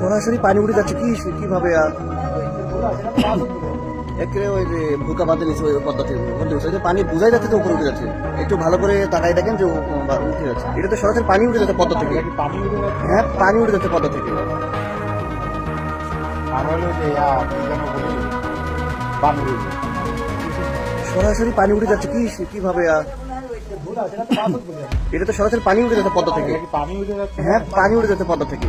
সরাসরি পানি উঠে যাচ্ছে, কি কীভাবে আর? একেবারে ওই যে বুকা বাঁধে নিচে, ওই পদ্মা থেকে। ওই যে পানি বুঝাই যাচ্ছে তো উপরে উঠে যাচ্ছে। একটু ভালো করে তাকাই দেখেন যে উঠে যাচ্ছে। এটা তো সরাসরি পানি উঠে যাচ্ছে পদ্মা থেকে। হ্যাঁ পানি উঠে যাচ্ছে পদ্মা থেকে। সরাসরি পানি উঠে যাচ্ছে, কি কীভাবে আর? এটা তো সরাসরি পানি উঠে যাচ্ছে পদ্মা থেকে। হ্যাঁ পানি উঠে যাচ্ছে পদ্মা থেকে।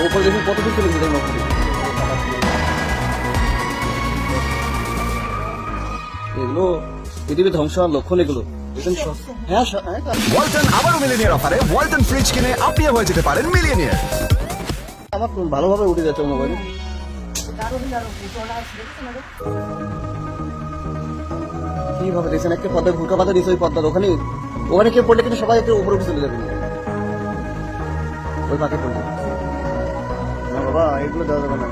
উপরে দেখুন কত দূর চলে গেছে নৌকা এগুলো পৃথিবী ধ্বংস হওয়ার লক্ষণ এগুলো। হ্যাঁ হ্যাঁ তা- ওয়ালটন আবারও মিলিনিয়ার অফারে ওয়ালটন ফ্রিজ কিনে আপনিও হয়ে যেতে পারেন আমার ভালোভাবে উঠে যাচ্ছে মোবাইলে কীভাবে দেখছেন? একটা পদ্মা ভুলকা পাতা দিয়েছে ওই পদ্মার ওখানে ওখানে কেউ পড়লে কিন্তু সবাই একটু উপরে চলে যাবে। ওই পাখি পড়লে। বাবা, এগুলো দেওয়া যাবে না।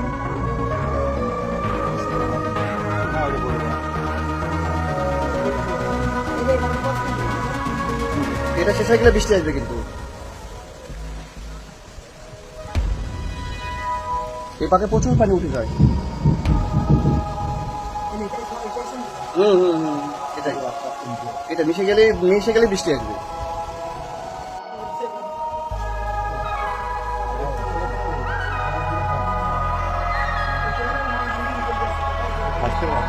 এটা শেষ হয়ে গেলে বৃষ্টি আসবে কিন্তু। এই পাকে প্রচুর পানি উঠে যায়। হুম হুম হুম এটাই। এটা মিশে গেলে মিশে গেলে বৃষ্টি আসবে। しては。